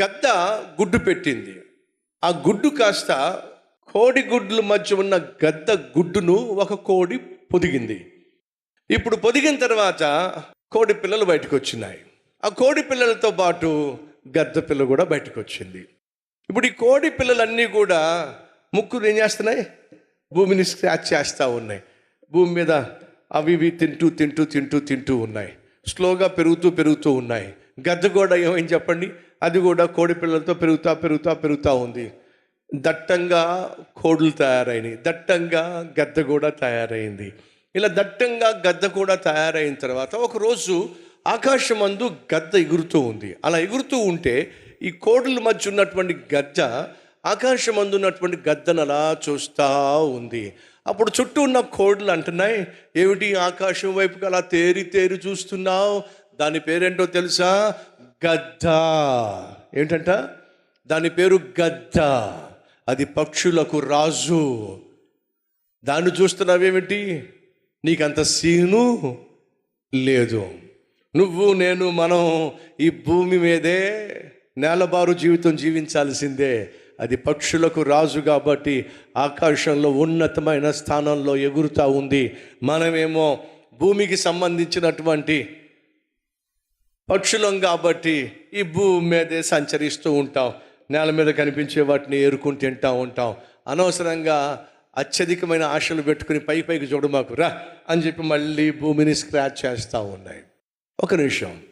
గద్ద గుడ్డు పెట్టింది. ఆ గుడ్డు కాస్త కోడి గుడ్ల మధ్య ఉన్న గద్ద గుడ్డును ఒక కోడి పొదిగింది. ఇప్పుడు పొదిగిన తర్వాత కోడి పిల్లలు బయటకు వచ్చినాయి ఆ కోడి పిల్లలతో పాటు గద్ద పిల్ల కూడా బయటకు వచ్చింది ఇప్పుడు ఈ కోడి పిల్లలన్నీ కూడా ముక్కులు ఏం చేస్తున్నాయి? భూమిని స్క్రాచ్ చేస్తూ ఉన్నాయి. భూమి మీద అవి ఇవి తింటూ తింటూ తింటూ తింటూ ఉన్నాయి. స్లోగా పెరుగుతూ పెరుగుతూ ఉన్నాయి. గద్ద కూడా ఏమైంది చెప్పండి? అది కూడా కోడి పిల్లలతో పెరుగుతా పెరుగుతా పెరుగుతూ ఉంది. దట్టంగా కోడులు తయారైనవి దట్టంగా గద్ద కూడా తయారైంది. ఇలా దట్టంగా గద్ద కూడా తయారైన తర్వాత ఒకరోజు ఆకాశమందు గద్ద ఎగురుతూ ఉంది. అలా ఎగురుతూ ఉంటే ఈ కోడుల మధ్య ఉన్నటువంటి గద్ద ఆకాశమందు ఉన్నటువంటి గద్దను అలా చూస్తూ ఉంది. అప్పుడు చుట్టూ ఉన్న కోడులు అంటున్నాయి ఏమిటి ఆకాశం వైపుకి అలా తేరి తేరి చూస్తున్నావు? దాని పేరేంటో తెలుసా? గద్ద. ఏంటంట? దాని పేరు గద్ద. అది పక్షులకు రాజు. దాన్ని చూస్తున్నావేమిటి? నీకంత సీను లేదు. నువ్వు నేను మనం ఈ భూమి మీదే నేలబారు జీవితం జీవించాల్సిందే. అది పక్షులకు రాజు కాబట్టి ఆకాశంలో ఉన్నతమైన స్థానంలో ఎగురుతూ ఉంది. మనమేమో భూమికి సంబంధించినటువంటి పక్షులం కాబట్టి ఈ భూమి మీదే సంచరిస్తూ ఉంటాం. నేల మీద కనిపించే వాటిని ఏరుకుని తింటూ ఉంటాం. అనవసరంగా అత్యధికమైన ఆశలు పెట్టుకుని పై పైకి చూడు మాకు రా అని చెప్పి మళ్ళీ భూమిని స్క్రాచ్ చేస్తూ ఉన్నాయి. ఒక నిమిషం.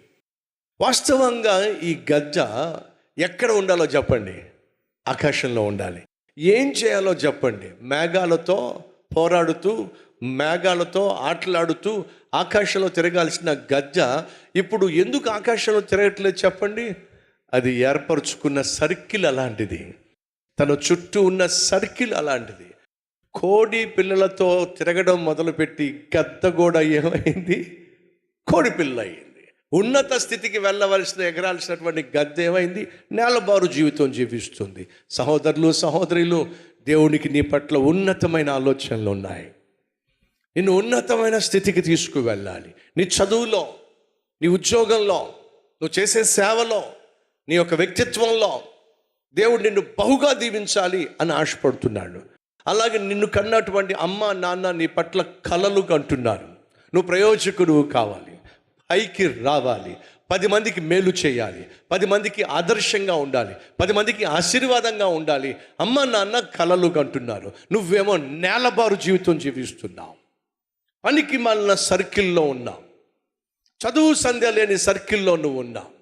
వాస్తవంగా ఈ గజ్జ ఎక్కడ ఉండాలో చెప్పండి. ఆకాశంలో ఉండాలి. ఏం చేయాలో చెప్పండి. మేఘాలతో పోరాడుతూ మేఘాలతో ఆటలాడుతూ ఆకాశంలో తిరగాల్సిన గజ్జ ఇప్పుడు ఎందుకు ఆకాశంలో తిరగట్లేదు చెప్పండి? అది ఏర్పరచుకున్న సర్కిల్ అలాంటిది. తన చుట్టూ ఉన్న సర్కిల్ అలాంటిది. కోడి పిల్లలతో తిరగడం మొదలుపెట్టి గద్ద కూడా ఏమైంది? కోడి పిల్ల అయింది. ఉన్నత స్థితికి వెళ్ళవలసిన ఎగరాల్సినటువంటి గద్ద ఏమైంది? నేలబారు జీవితం జీవిస్తుంది. సహోదరులు సహోదరులు దేవునికి నీ పట్ల ఉన్నతమైన ఆలోచనలు ఉన్నాయి. నిన్ను ఉన్నతమైన స్థితికి తీసుకువెళ్ళాలి. నీ చదువులో నీ ఉద్యోగంలో నువ్వు చేసే సేవలో నీ యొక్క వ్యక్తిత్వంలో దేవుడు నిన్ను బహుగా దీవించాలి అని ఆశపడుతున్నాడు. అలాగే నిన్ను కన్నటువంటి అమ్మ నాన్న నీ పట్ల కలలు కంటున్నారు. నువ్వు ప్రయోజకుడు కావాలి. పైకి రావాలి. పది మందికి మేలు చేయాలి. పది మందికి ఆదర్శంగా ఉండాలి. పది మందికి ఆశీర్వాదంగా ఉండాలి. అమ్మ నాన్న కలలు కంటున్నారు. నువ్వేమో నేలబారు జీవితం జీవిస్తున్నావు. పనికి మళ్ళిన సర్కిల్లో ఉన్నావు చదువు సంధ్య లేని సర్కిల్లో నువ్వు ఉన్నావు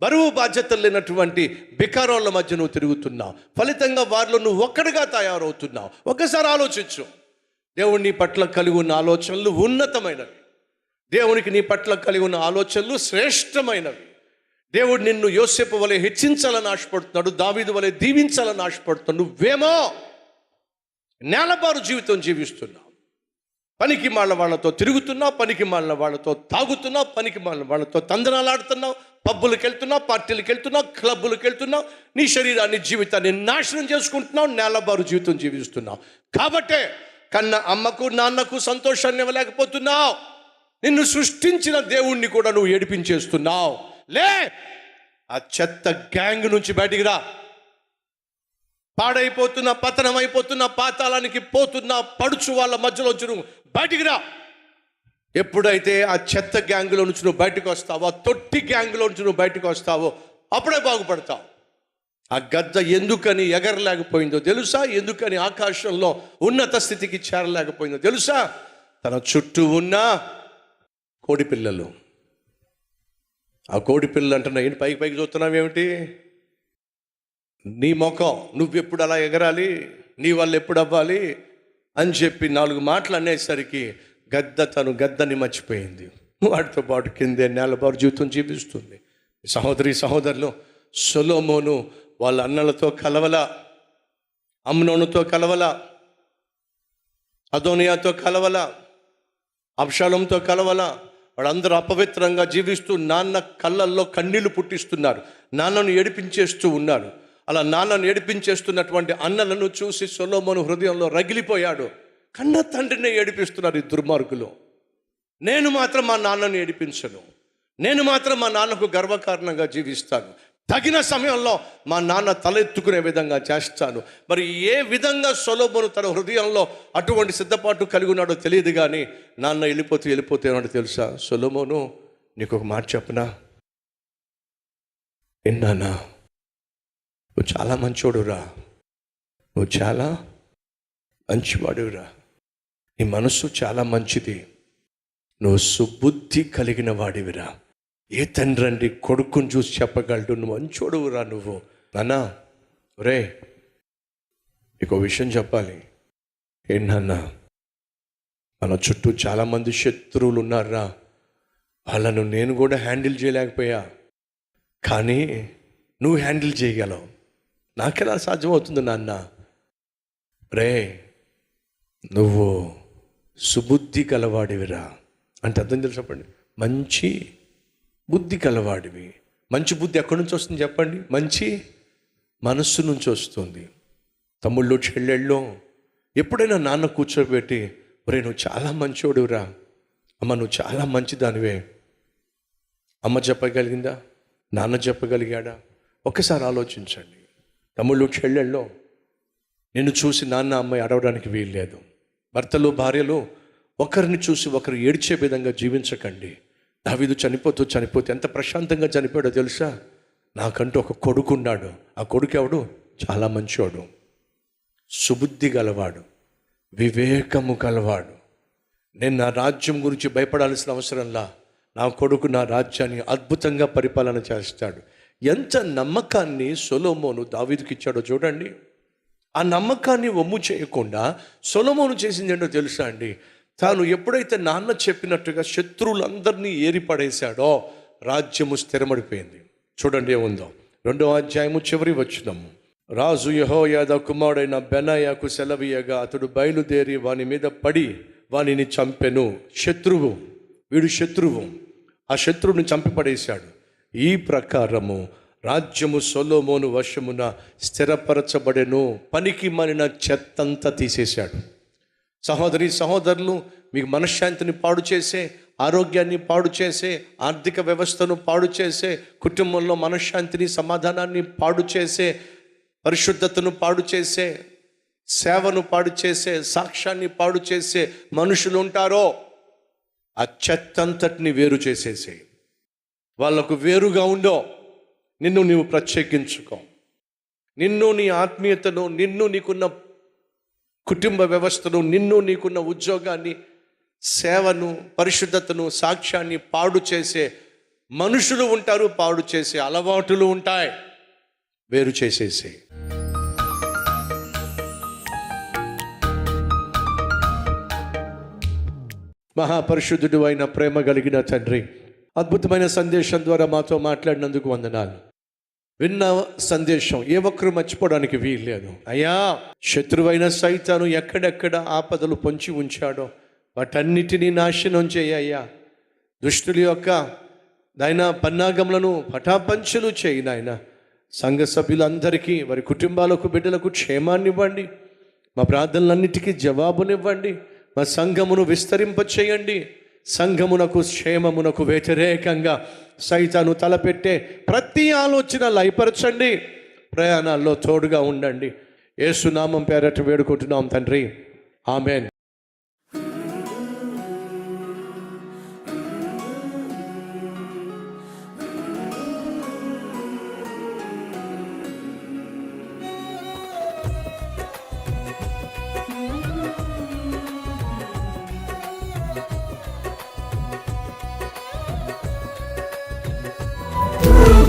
బరువు బాధ్యతలు లేనటువంటి బికారాల మధ్య నువ్వు తిరుగుతున్నావు ఫలితంగా వారిలో నువ్వు ఒక్కడిగా తయారవుతున్నావు ఒకసారి ఆలోచించు. దేవుడి నీ పట్ల కలిగి ఉన్న ఆలోచనలు ఉన్నతమైనవి. దేవునికి నీ పట్ల కలిగి ఉన్న ఆలోచనలు శ్రేష్టమైనవి. దేవుడు నిన్ను యోసేపు వలె హెచ్చించాలని ఆశపడుతున్నాడు. దావీదు వలె దీవించాలని ఆశపడుతున్నాడు. నువ్వేమో నేలపారు జీవితం జీవిస్తున్నావు. పనికి మాళ్ళ వాళ్ళతో తిరుగుతున్నావు పనికి మాళ్ళ వాళ్ళతో తాగుతున్నావు పనికి మాళ్ళ వాళ్ళతో తందనాలాడుతున్నావు పబ్బులకు వెళ్తున్నావు పార్టీలకు వెళ్తున్నావు క్లబ్బులకు వెళ్తున్నావు నీ శరీరాన్ని జీవితాన్ని నాశనం చేసుకుంటున్నావు నేలబారు జీవితం జీవిస్తున్నావు. కాబట్టే కన్న అమ్మకు నాన్నకు సంతోషాన్ని ఇవ్వలేకపోతున్నావు. నిన్ను సృష్టించిన దేవుణ్ణి కూడా నువ్వు ఏడిపించేస్తున్నావు. లే! ఆ చెత్త గ్యాంగ్ నుంచి బయటికి రా. పాడైపోతున్న పతనం అయిపోతున్న పాతాళానికి పోతున్న పడుచు వాళ్ళ మధ్యలో నువ్వు బయటికి రా. ఎప్పుడైతే ఆ చెత్త గ్యాంగ్లో నుంచి నువ్వు బయటకు వస్తావో ఆ తొట్టి గ్యాంగ్లో నుంచి నువ్వు బయటకు వస్తావో అప్పుడే బాగుపడతావు. ఆ గద్ద ఎందుకని ఎగరలేకపోయిందో తెలుసా? ఎందుకని ఆకాశంలో ఉన్నత స్థితికి చేరలేకపోయిందో తెలుసా? తన చుట్టూ ఉన్న కోడి పిల్లలు. ఆ కోడి పిల్లలు అంటున్నా ఏంటి పైకి పైకి చూస్తున్నావు ఏమిటి నీ ముఖం నువ్వెప్పుడు అలా ఎగరాలి నీ వాళ్ళు ఎప్పుడు అవ్వాలి అని చెప్పి నాలుగు మాటలు అనేసరికి గద్ద తను గద్దని మర్చిపోయింది. వాటితో పాటు కిందే నేలబారు జీవితం జీవిస్తుంది. సహోదరి సహోదరులు సొలోమోను వాళ్ళ అన్నలతో కలవల అమ్నోనుతో కలవల అదోనియాతో కలవల అప్షాలంతో కలవల వాళ్ళందరూ అపవిత్రంగా జీవిస్తూ నాన్న కళ్ళల్లో కన్నీళ్ళు పుట్టిస్తున్నారు. నాన్నను ఏడిపించేస్తూ ఉన్నారు. అలా నాన్నను ఏడిపించేస్తున్నటువంటి అన్నలను చూసి సొలోమోను హృదయంలో రగిలిపోయాడు. కన్న తండ్రిని ఏడిపిస్తున్నారు ఈ దుర్మార్గులు. నేను మాత్రం మా నాన్నను ఏడిపించను. నేను మాత్రం మా నాన్నకు గర్వకారణంగా జీవిస్తాను. తగిన సమయంలో మా నాన్న తలెత్తుకునే విధంగా చేస్తాను. మరి ఏ విధంగా సొలోమోను తన హృదయంలో అటువంటి సిద్ధపాటు కలిగి ఉన్నాడో తెలియదు కానీ నాన్న వెళ్ళిపోతే వెళ్ళిపోతే తెలుసా? సొలోమోను నీకు ఒక మాట చెప్పనా? విన్నానా? నువ్వు చాలా మంచోడురా. నువ్వు చాలా మంచివాడురా. నీ మనస్సు చాలా మంచిది. నువ్వు సుబుద్ధి కలిగిన వాడివిరా. ఏ తండ్రి కొడుకుని చూసి చెప్పగలడు? నువ్వు మంచోడువురా నువ్వు. నాన్నా ఒరే నీకు విషయం చెప్పాలి. ఏంటన్నా మన చుట్టూ చాలామంది శత్రువులు ఉన్నారా వాళ్ళను నేను కూడా హ్యాండిల్ చేయలేకపోయా. కానీ నువ్వు హ్యాండిల్ చేయగలవు. నాకెలా సాధ్యమవుతుంది నాన్న? రే నువ్వు సుబుద్ధి కలవాడివిరా. అంటే అర్థం తెలుసు చెప్పండి? మంచి బుద్ధి కలవాడివి. మంచి బుద్ధి ఎక్కడి నుంచి వస్తుంది చెప్పండి? మంచి మనస్సు నుంచి వస్తుంది. తమ్ముళ్ళు చెల్లెళ్ళు ఎప్పుడైనా నాన్న కూర్చోబెట్టి ఒరే నువ్వు చాలా మంచోడురా అమ్మ నువ్వు చాలా మంచిదానివే. అమ్మ చెప్పగలిగిందా? నాన్న చెప్పగలిగాడా? ఒక్కసారి ఆలోచించండి. తమ్ముళ్ళు చెల్లెళ్ళు నిన్ను చూసి నాన్న అమ్మాయి అడవడానికి వీల్లేదు. భర్తలు భార్యలు ఒకరిని చూసి ఒకరు ఏడ్చే విధంగా జీవించకండి. దావీదు చనిపోతూ చనిపోతే ఎంత ప్రశాంతంగా చనిపోయాడో తెలుసా? నాకంటూ ఒక కొడుకు ఉన్నాడు ఆ కొడుకు ఎవడు? చాలా మంచివాడు సుబుద్ధి గలవాడు. వివేకము గలవాడు. నేను నా రాజ్యం గురించి భయపడాల్సిన అవసరంలా నా కొడుకు నా రాజ్యాన్ని అద్భుతంగా పరిపాలన చేస్తాడు. ఎంత నమ్మకాన్ని సొలోమోను దావీదుకి ఇచ్చాడో చూడండి. ఆ నమ్మకాన్ని ఒమ్ము చేయకుండా సొలమోను చేసింది ఏంటో తెలుసా అండి? తాను ఎప్పుడైతే నాన్న చెప్పినట్టుగా శత్రువులందరినీ ఏరిపడేశాడో రాజ్యము స్థిరమడిపోయింది చూడండి ఏముందో? రెండో అధ్యాయము చివరి వచ్చినాము రాజు యహోయాద కుమారుడైన బెనయాకు సెలవీయగా అతడు బయలుదేరి వాని మీద పడి వానిని చంపెను. శత్రువు వీడు శత్రువు. ఆ శత్రువుని చంపిపడేశాడు ఈ ప్రకారము రాజ్యము సొలోమోను వశమున స్థిరపరచబడెను పనికి మనిన చెత్తంతా తీసేశాడు. సహోదరి సహోదరులు మీకు మనశ్శాంతిని పాడు చేసే ఆరోగ్యాన్ని పాడు చేసే ఆర్థిక వ్యవస్థను పాడు చేసే కుటుంబంలో మనశ్శాంతిని సమాధానాన్ని పాడు చేసే పరిశుద్ధతను పాడు చేసే సేవను పాడు చేసే సాక్ష్యాన్ని పాడు చేసే మనుషులు ఉంటారో ఆ చెత్తంతటిని వేరు చేసేసేయి. వాళ్ళకు వేరుగా ఉండో నిన్ను నీవు ప్రత్యేకించుకో. నిన్ను నీ ఆత్మీయతను నిన్ను నీకున్న కుటుంబ వ్యవస్థను నిన్ను నీకున్న ఉద్యోగాన్ని సేవను పరిశుద్ధతను సాక్ష్యాన్ని పాడు చేసే మనుషులు ఉంటారు పాడు చేసే అలవాటులు ఉంటాయి. వేరు చేసేసి మహాపరిశుద్ధుడు అయిన ప్రేమ కలిగిన తండ్రి అద్భుతమైన సందేశం ద్వారా మాతో మాట్లాడినందుకు వందనాలు. విన్న సందేశం ఏ ఒక్కరు మర్చిపోవడానికి వీల్లేదు. అయ్యా! శత్రువైన సైతాను ఎక్కడెక్కడ ఆపదలు పొంచి ఉంచాడో వాటన్నిటినీ నాశనం చేయ్యా దుష్టుల యొక్క నాయన పన్నాగములను పటాపంచలు చేయి నాయన. సంఘ సభ్యులందరికీ వారి కుటుంబాలకు బిడ్డలకు క్షేమాన్ని ఇవ్వండి మా ప్రార్థనలన్నిటికీ జవాబునివ్వండి. మా సంఘమును విస్తరింప చేయండి సంఘమునకు క్షేమమునకు వ్యతిరేకంగా సైతాను తలపెట్టే ప్రతి ఆలోచన లయపరచండి. ప్రయాణాల్లో తోడుగా ఉండండి. ఏసునామం పేరట వేడుకుంటున్నాం తండ్రి. ఆమెన్.